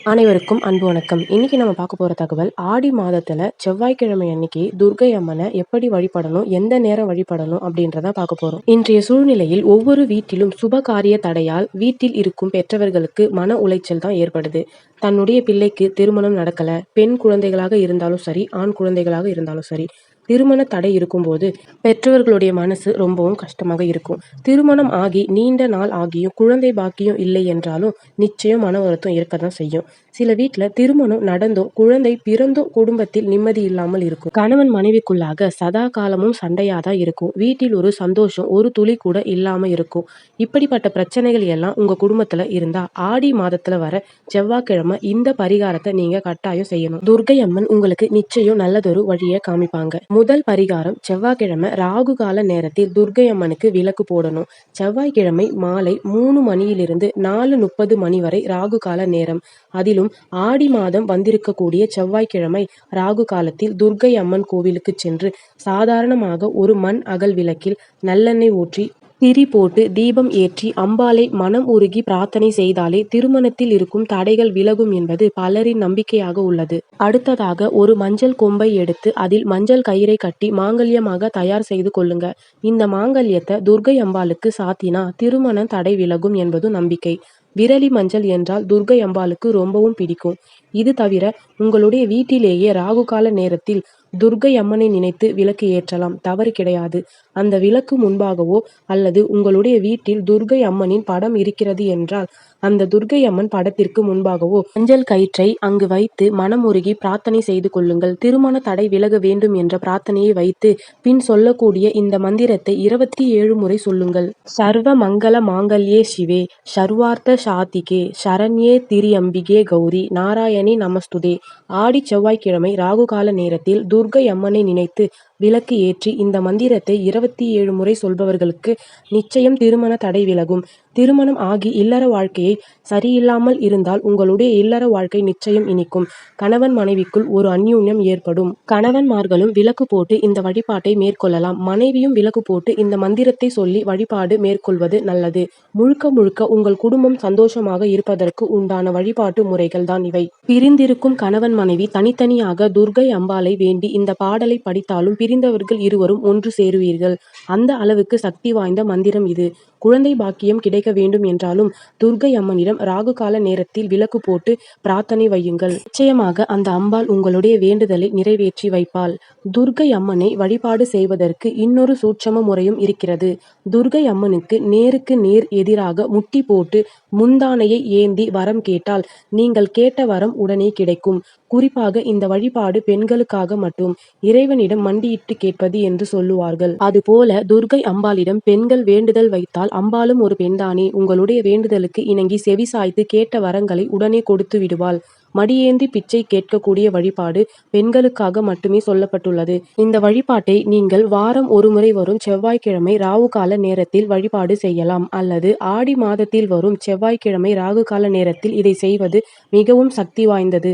அனைவருக்கும் அன்பு வணக்கம். இன்னைக்கு நம்ம பார்க்க போகிற தகவல் ஆடி மாதத்துல செவ்வாய்க்கிழமை அன்னைக்கு துர்க்கை அம்மனை எப்படி வழிபடணும் எந்த நேரம் வழிபடணும் அப்படின்றத பார்க்க போகிறோம் இன்றைய சூழ்நிலையில் ஒவ்வொரு வீட்டிலும் சுப காரிய தடையால் வீட்டில் இருக்கும் பெற்றவர்களுக்கு மன உளைச்சல் தான் ஏற்படுது. தன்னுடைய பிள்ளைக்கு திருமணம் நடக்கல. பெண் குழந்தைகளாக இருந்தாலும் சரி ஆண் குழந்தைகளாக இருந்தாலும் சரி திருமண தடை இருக்கும்போது பெற்றவர்களுடைய மனசு ரொம்பவும் கஷ்டமாக இருக்கும். திருமணம் ஆகி நீண்ட நாள் ஆகியும் குழந்தை பாக்கியம் இல்லை என்றாலும் நிச்சயம் மன வருத்தம் இருக்க தான் செய்யும். சில வீட்டுல திருமணம் நடந்தும் குழந்தை பிறந்தும் குடும்பத்தில் நிம்மதி இல்லாமல் இருக்கும். கணவன் மனைவிக்குள்ளாக சதா காலமும் சண்டையாதான் இருக்கும். வீட்டில் ஒரு சந்தோஷம் ஒரு துளி கூட இல்லாம இருக்கும். இப்படிப்பட்ட பிரச்சனைகள் எல்லாம் உங்க குடும்பத்துல இருந்தா ஆடி மாதத்துல வர செவ்வாய்க்கிழமை இந்த பரிகாரத்தை நீங்க கட்டாயம் செய்யணும். துர்கை அம்மன் உங்களுக்கு நிச்சயம் நல்லதொரு வழியை காமிப்பாங்க. முதல் பரிகாரம் செவ்வாய்க்கிழமை ராகு கால நேரத்தில் துர்கை அம்மனுக்கு விளக்கு போடணும். செவ்வாய்க்கிழமை மாலை மூணு மணியிலிருந்து நாலு முப்பது மணி வரை ராகு கால நேரம். அதில் மேலும் ஆடி மாதம் வந்திருக்கக்கூடிய செவ்வாய்க்கிழமை ராகு காலத்தில் துர்கை அம்மன் கோவிலுக்கு சென்று சாதாரணமாக ஒரு மண் அகல் விளக்கில் நல்லெண்ணெய் ஊற்றி திரி போட்டு தீபம் ஏற்றி அம்பாளை மனம் உருகி பிரார்த்தனை செய்தாலே திருமணத்தில் இருக்கும் தடைகள் விலகும் என்பது பலரின் நம்பிக்கையாக உள்ளது. அடுத்ததாக ஒரு மஞ்சள் கொம்பை எடுத்து அதில் மஞ்சள் கயிறை கட்டி மாங்கல்யமாக தயார் செய்து கொள்ளுங்க. இந்த மாங்கல்யத்தை துர்கை அம்பாளுக்கு சாத்தினா திருமணம் தடை விலகும் என்பது நம்பிக்கை. விரலி மஞ்சள் என்றால் துர்கை அம்பாளுக்கு ரொம்பவும் பிடிக்கும். இது தவிர உங்களுடைய வீட்டிலேயே ராகு கால நேரத்தில் துர்கை அம்மனை நினைத்து விளக்கு ஏற்றலாம். தவறு கிடையாது. அந்த விளக்கு முன்பாகவோ அல்லது உங்களுடைய வீட்டில் துர்கை அம்மனின் படம் இருக்கிறது என்றால் அந்த துர்கை அம்மன் படத்திற்கு முன்பாகவோ மஞ்சள் கயிற்றை அங்கு வைத்து மனமுருகி பிரார்த்தனை செய்து கொள்ளுங்கள். திருமண தடை விலக வேண்டும் என்ற பிரார்த்தனையை வைத்து பின் சொல்லக்கூடிய இந்த மந்திரத்தை இருபத்தி ஏழு முறை சொல்லுங்கள். சர்வ மங்கள மாங்கல்யே சிவே. சர்வார்த்த சாத்திகே சரண்யே திரியம்பிகே கௌரி நாராயணி நமஸ்துதே. ஆடி செவ்வாய்க்கிழமை ராகுகால நேரத்தில் துர்கை அம்மனை நினைத்து விளக்கு ஏற்றி இந்த மந்திரத்தை இருபத்தி ஏழு முறை சொல்பவர்களுக்கு நிச்சயம் திருமண தடை விலகும். திருமணம் ஆகி இல்லற வாழ்க்கையை சரியில்லாமல் இருந்தால் உங்களுடைய இல்லற வாழ்க்கை நிச்சயம் இனிக்கும். கணவன் மனைவிக்குள் ஒரு அந்யூன்யம் ஏற்படும். கணவன்மார்களும் விளக்கு போட்டு இந்த வழிபாட்டை மேற்கொள்ளலாம். மனைவியும் விளக்கு போட்டு இந்த மந்திரத்தை சொல்லி வழிபாடு மேற்கொள்வது நல்லது. முழுக்க முழுக்க உங்கள் குடும்பம் சந்தோஷமாக இருப்பதற்கு உண்டான வழிபாட்டு முறைகள் தான் இவை. பிரிந்திருக்கும் கணவன் மனைவி தனித்தனியாக துர்கை அம்பாளை வேண்டி இந்த பாடலை படித்தாலும் தெரிந்தவர்கள் இருவரும் ஒன்று சேருவீர்கள். அந்த அளவுக்கு சக்தி வாய்ந்த மந்திரம் இது. குழந்தை பாக்கியம் கிடைக்க வேண்டும் என்றாலும் துர்கை அம்மனிடம் ராகு கால நேரத்தில் விளக்கு போட்டு பிரார்த்தனை வையுங்கள். நிச்சயமாக அந்த அம்பாள் உங்களுடைய வேண்டுதலை நிறைவேற்றி வைப்பாள். துர்கை அம்மனை வழிபாடு செய்வதற்கு இன்னொரு சூட்சம முறையும் இருக்கிறது. துர்கை அம்மனுக்கு நேருக்கு நேர் எதிராக முட்டி போட்டு முந்தானையை ஏந்தி வரம் கேட்டால் நீங்கள் கேட்ட வரம் உடனே கிடைக்கும். குறிப்பாக இந்த வழிபாடு பெண்களுக்காக மட்டும் இறைவனிடம் மண்டியிட்டு கேட்பது என்று சொல்லுவார்கள். அதுபோல துர்கை அம்பாளிடம் பெண்கள் வேண்டுதல் வைத்தால் அம்பாளும் ஒரு பெண்தானே உங்களுடைய வேண்டுதலுக்கு இணங்கி செவி சாய்த்து கேட்ட வரங்களை உடனே கொடுத்து விடுவாள். மடியேந்தி பிச்சை கேட்கக்கூடிய வழிபாடு பெண்களுக்காக மட்டுமே சொல்லப்பட்டுள்ளது. இந்த வழிபாட்டை நீங்கள் வாரம் ஒருமுறை வரும் செவ்வாய்க்கிழமை ராகு கால நேரத்தில் வழிபாடு செய்யலாம். அல்லது ஆடி மாதத்தில் வரும் செவ்வாய்க்கிழமை ராகு கால நேரத்தில் இதை செய்வது மிகவும் சக்தி வாய்ந்தது.